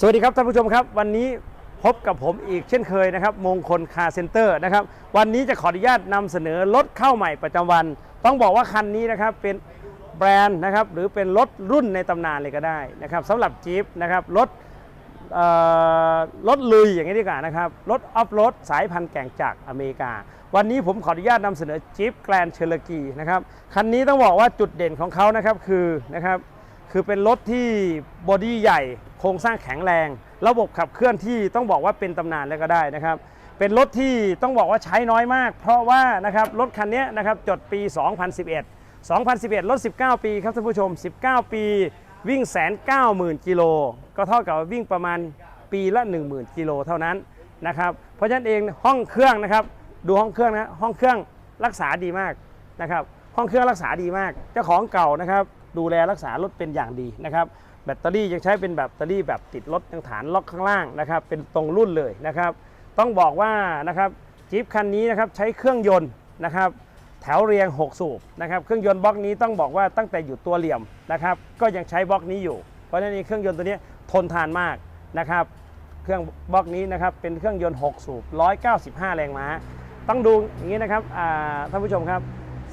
สวัสดีครับท่านผู้ชมครับ วันนี้พบกับผมอีกเช่นเคยนะครับ มงคลคาเซ็นเตอร์นะครับ วันนี้จะขออนุญาตนำเสนอรถเข้าใหม่ประจำวัน ต้องบอกว่าคันนี้นะครับเป็นแบรนด์นะครับหรือเป็นรถรุ่นในตำนานเลยก็ได้นะครับสำหรับจี๊ปนะครับรถเอ่อรถลุยอย่างนี้ดีกว่านะครับรถออฟโรดสายพันธุ์แก่งจากอเมริกา วันนี้ผมขออนุญาตนำเสนอจี๊ปแกรนเชลกีนะครับคันนี้ต้องบอกว่าจุดเด่นของเขานะครับคือนะครับ คือเป็นรถที่บอดี้ใหญ่ โครงสร้างแข็งแรง ระบบขับเคลื่อนที่ต้องบอกว่าเป็นตำนานแล้วก็ได้นะครับ เป็นรถที่ต้องบอกว่าใช้น้อยมาก เพราะว่านะครับรถคันนี้นะครับจดปี 2011 2011 รถ 19 ปีครับท่านผู้ชม 19 ปีวิ่งแสนเก้าหมื่นกิโลก็เท่ากับวิ่งประมาณปีละ 10,000กิโลเท่านั้นนะครับ เพราะฉะนั้นเองห้องเครื่องนะครับ ดูห้องเครื่องนะห้องเครื่องรักษาดีมากนะครับ ห้องเครื่องรักษาดีมาก เจ้าของเก่านะครับ ดูแลรักษารถเป็นอย่างดีนะครับแบตเตอรี่ยังใช้เป็นแบตเตอรี่แบบติดรถยังฐานล็อกข้างล่างนะครับเป็นตรงรุ่นเลยนะครับต้องบอกว่านะครับจี๊ปคันนี้นะครับใช้เครื่องยนต์นะครับแถวเรียง 6 สูบนะครับเครื่องยนต์บล็อกนี้ต้องบอกว่าตั้งแต่อยู่ตัวเหลี่ยมนะครับก็ยังใช้บล็อกนี้อยู่เพราะฉะนั้นเครื่องยนต์ตัวนี้ทนทานมากนะครับเครื่องบล็อกนี้นะครับเป็นเครื่องยนต์ 6 สูบ 195 แรงม้า ต้องดูอย่างนี้นะครับท่านผู้ชมครับ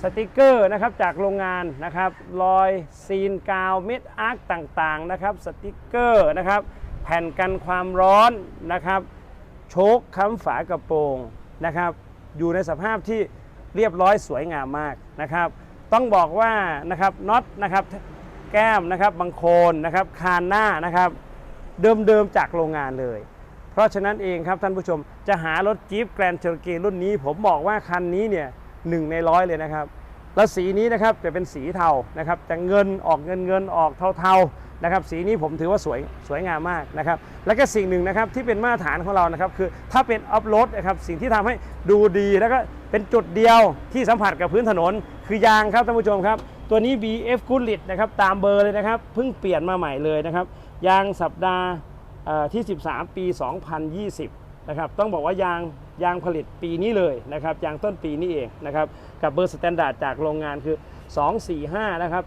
สติกเกอร์นะครับจากโรงงานนะครับรอยซีนกาวเม็ดอาร์คต่างๆนะครับสติกเกอร์นะครับแผ่นกันความร้อนนะครับโชคค้ำฝากระโปรงนะครับอยู่ในสภาพที่เรียบร้อยสวยงามมากนะครับ ต้องบอกว่านะครับน็อตนะครับแก้มนะครับบังโคนนะครับคานหน้านะครับเดิมๆจากโรงงานเลย เพราะฉะนั้นเองครับท่านผู้ชมจะหารถจี๊ปแกรนเชลกีรุ่นนี้ ผมบอกว่าคันนี้เนี่ย หนึ่งในร้อยเลยนะครับ แล้วสีนี้นะครับจะเป็นสีเทานะครับจะเงินออกเงินเงินออกเทาๆนะครับ สีนี้ผมถือว่าสวยสวยงามมากนะครับ แล้วก็สิ่งหนึ่งนะครับที่เป็นมาตรฐานของเรานะครับ คือถ้าเป็นออฟโรดนะครับสิ่งที่ทำให้ดูดีแล้วก็เป็นจุดเดียวที่สัมผัสกับพื้นถนน คือยางครับท่านผู้ชมครับ ตัวนี้ BF g o o d l i t นะครับตามเบอร์เลยนะครับเพิ่งเปลี่ยนมาใหม่เลยนะครับยางสัปดาห์ที่ 13 ปี 2020 นะครับ ต้องบอกว่ายาง ยางผลิตปีนี้เลยนะครับยางต้นปีนี้เองนะครับกับเบอร์สแตนดาร์ดจากโรงงานคือ 245 นะครับ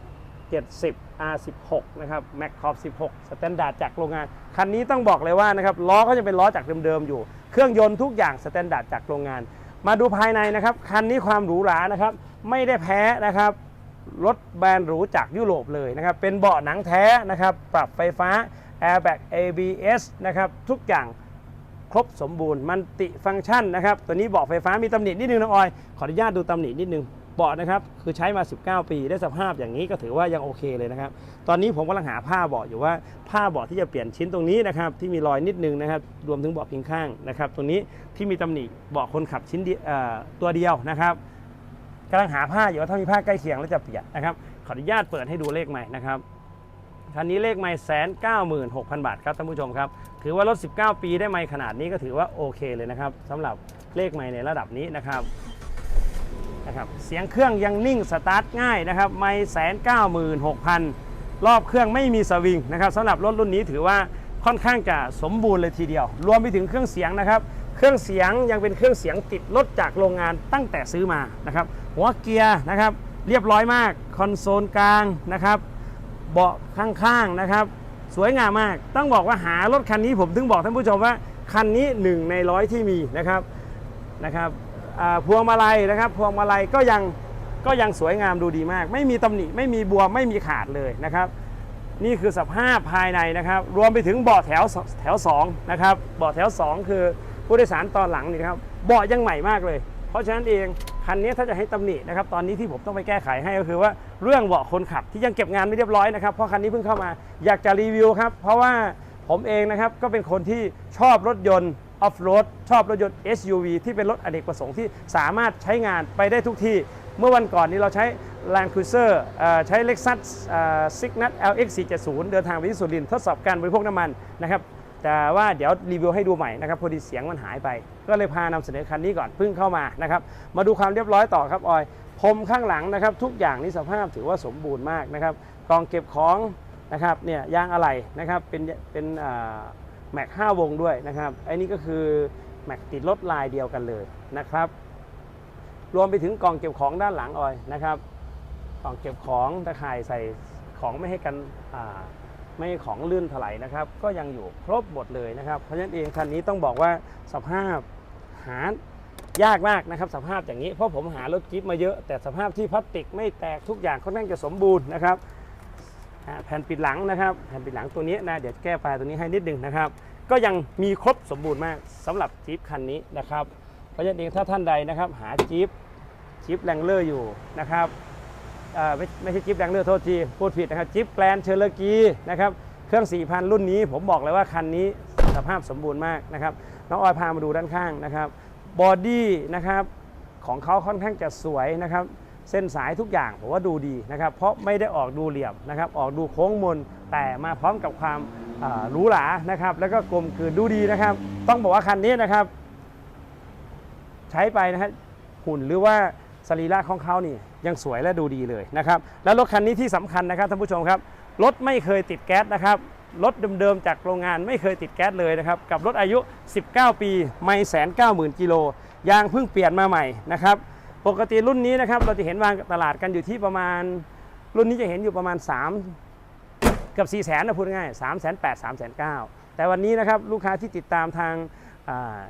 70 R16 นะครับ Mac c o p 16สแตนดาร์ดจากโรงงาน คันนี้ต้องบอกเลยว่านะครับล้อก็จะเป็นล้อจากเดิมๆอยู่ เครื่องยนต์ทุกอย่างสแตนดาร์ดจากโรงงาน มาดูภายในนะครับ คันนี้ความหรูหรานะครับ ไม่ได้แพ้นะครับรถแบรนด์หรูจากยุโรปเลยนะครับ เป็นเบาะหนังแท้นะครับ ปรับไฟฟ้า Airbag ABS นะครับ ทุกอย่าง รบสมบูรณ์มันติฟังก์ชันนะครับตัวนี้เบาะไฟฟ้ามีตำหนินิดนึงน้องออยขออนุญาตดูตำหนินิดนึงเบาะนะครับคือใช้มา 19 ปีได้สภาพอย่างนี้ก็ถือว่ายังโอเคเลยนะครับตอนนี้ผมกำลังหาผ้าเบาะอยู่ว่าผ้าเบาะที่จะเปลี่ยนชิ้นตรงนี้นะครับที่มีรอยนิดนึงนะครับรวมถึงเบาะพิงข้างนะครับตรงนี้ที่มีตำหนิเบาะคนขับชิ้นตัวเดียวนะครับกำลังหาผ้าอยู่ว่าถ้ามีผ้าใกล้เคียงแล้วจะเปลี่ยนนะครับขออนุญาตเปิดให้ดูเลขใหม่นะครับ คันนี้เลขไม่แสนเก้าหมื่นหกพันบาทครับท่านผู้ชมครับ ถือว่ารถ 19 ปีได้ไม่ขนาดนี้ก็ถือว่าโอเคเลยนะครับสำหรับเลขไม่ในระดับนี้นะครับนะครับเสียงเครื่องยังนิ่งสตาร์ทง่ายนะครับไม่แสนเก้าหมื่นหกพันรอบเครื่องไม่มีสวิงนะครับสำหรับรถรุ่นนี้ถือว่าค่อนข้างจะสมบูรณ์เลยทีเดียว รวมไปถึงเครื่องเสียงนะครับ เครื่องเสียงยังเป็นเครื่องเสียงติดรถจากโรงงานตั้งแต่ซื้อมานะครับ หัวเกียร์นะครับ เรียบร้อยมาก คอนโซลกลางนะครับ เบาะข้างๆนะครับ สวยงามมาก ต้องบอกว่าหารถคันนี้ผมถึงบอกท่านผู้ชมว่าคันนี้หนึ่งในร้อยที่มีนะครับนะครับพวงมาลัยนะครับ พวงมาลัยก็ยังก็ยังสวยงามดูดีมาก ไม่มีตำหนิไม่มีบวมไม่มีขาดเลยนะครับ นี่คือสภาพภายในนะครับ รวมไปถึงเบาะแถวแถว2นะครับเบาะแถว 2 คือผู้โดยสารตอนหลังนี่นะครับเบาะยังใหม่มากเลย เพราะฉะนั้นเอง คันนี้ถ้าจะให้ตำหนินะครับตอนนี้ที่ผมต้องไปแก้ไขให้ก็คือว่าเรื่องเบาะคนขับที่ยังเก็บงานไม่เรียบร้อยนะครับเพราะคันนี้เพิ่งเข้ามาอยากจะรีวิวครับเพราะว่าผมเองนะครับก็เป็นคนที่ชอบรถยนต์ออฟโรดชอบรถยนต์ SUV ที่เป็นรถอเนกประสงค์ที่สามารถใช้งานไปได้ทุกที่ เมื่อวันก่อนนี้เราใช้ Land Cruiser เอ่อใช้ Lexus เอ่อ Signet LX 470 เดินทางไปที่สุรินทร์ทดสอบการบริโภคน้ำมันนะครับ แต่ว่าเดี๋ยวรีวิวให้ดูใหม่นะครับพอดีเสียงมันหายไป ก็เลยพานำเสนอคันนี้ก่อนเพิ่งเข้ามานะครับมาดูความเรียบร้อยต่อครับออยพรมข้างหลังนะครับ ทุกอย่างนี่สภาพถือว่าสมบูรณ์มากนะครับกล่องเก็บของนะครับเนี่ยยางอะไหล่นะครับเป็นเป็นแม็ก5วงด้วยนะครับไอ้นี่ก็คือแม็กติดรถลายเดียวกันเลยนะครับรวมไปถึงกล่องเก็บของด้านหลังออยนะครับกล่องเก็บของตะข่ายใส่ของไม่ให้กันอ ไม่ของลื่นถลายนะครับ ก็ยังอยู่ครบหมดเลยนะครับ เพราะฉะนั้นเองคันนี้ต้องบอกว่าสภาพหายากมากนะครับสภาพอย่างนี้เพราะผมหารถจิ๊บมาเยอะ แต่สภาพที่พลาสติกไม่แตกทุกอย่างค่อนข้างจะสมบูรณ์นะครับแผ่นปิดหลังนะครับแผ่นปิดหลังตัวนี้นะเดี๋ยวแก้ไฟล์ตัวนี้ให้นิดนึงนะครับ ก็ยังมีครบสมบูรณ์มากสำหรับจี๊ปคันนี้นะครับ เพราะฉะนั้นเองถ้าท่านใดนะครับ หาจี๊ปจี๊ปแรงเลอร์อยู่นะครับ ไม่ใช่จี๊ปแรงเลอร์โทษทีพูดผิดนะครับจี๊ปแกลนเชอร์กีนะครับเครื่อง 4,000 รุ่นนี้ผมบอกเลยว่าคันนี้สภาพสมบูรณ์มากนะครับน้องออยพามาดูด้านข้างนะครับบอดี้นะครับของเขาค่อนข้างจะสวยนะครับเส้นสายทุกอย่างผมว่าดูดีนะครับเพราะไม่ได้ออกดูเหลี่ยมนะครับออกดูโค้งมนแต่มาพร้อมกับความหรูหรานะครับแล้วก็กลมกลืนดูดีนะครับ ต้องบอกว่าคันนี้นะครับ ใช้ไปนะฮะหุ่นหรือว่า สรีระของเขานี่ยังสวยและดูดีเลยนะครับแล้วรถคันนี้ที่สำคัญนะครับท่านผู้ชมครับรถไม่เคยติดแก๊สนะครับรถเดิมๆจากโรงงานไม่เคยติดแก๊สเลยนะครับกับรถอายุ 19 ปีไม่แสนเก้าหมื่นกิโลยางเพิ่งเปลี่ยนมาใหม่นะครับปกติรุ่นนี้นะครับเราจะเห็นวางตลาดกันอยู่ที่ประมาณ รุ่นนี้จะเห็นอยู่ประมาณ3เกือบ4 0 0แสนนะพูดง่ายๆ3 8 0 0 0 3 9 0 0แต่วันนี้นะครับลูกค้าที่ติดตามทางา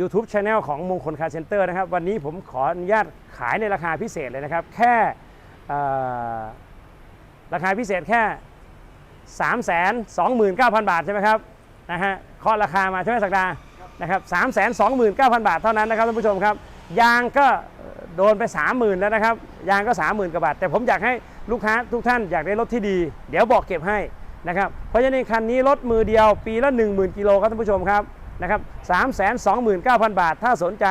YouTube Channel ของมงคลคาร์เซ็นเตอร์นะครับ วันนี้ผมขออนุญาตขายในราคาพิเศษเลยนะครับ แค่ราคาพิเศษแค่ 3 2 9 0 0 0 บาทใช่ไหมครับนะฮะเคาะราคามาใช่ไหมสักดานะครับ3 2 9 0 0 0บาทเท่านั้นนะครับท่านผู้ชมครับ ยางก็โดนไป30,000แล้วนะครับ ยางก็30,000กว่าบาท แต่ผมอยากให้ลูกค้าทุกท่านอยากได้รถที่ดี เดี๋ยวบอกเก็บให้นะครับ เพราะฉะนั้นคันนี้รถมือเดียวปีละ 10,000กิโลครับท่านผู้ชมครับ นะครับ329,000บาท ถ้าสนใจ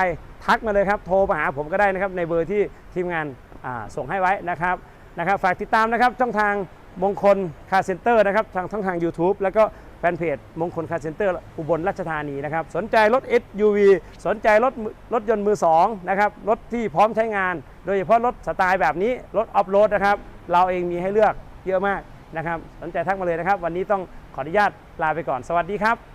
ทักมาเลยครับ โทรมาหาผมก็ได้นะครับในเบอร์ที่ทีมงานาส่งให้ไว้นะครับนะครับฝากติดตามนะครับช่องทางมงคลคาร์เซ็นเตอร์นะครับทางช่องทาง YouTube แล้วก็แฟนเพจมงคลคาร์เซ็นเตอร์อุบลราชธานีนะครับสนใจรถ SUV สนใจรถรถยนต์มือสองนะครับรถที่พร้อมใช้งาน โดยเฉพาะรถสไตล์แบบนี้รถออฟโรดนะครับเราเองมีให้เลือกเยอะมากนะครับสนใจทักมาเลยนะครับ วันนี้ต้องขออนุญาตลาไปก่อนสวัสดีครับ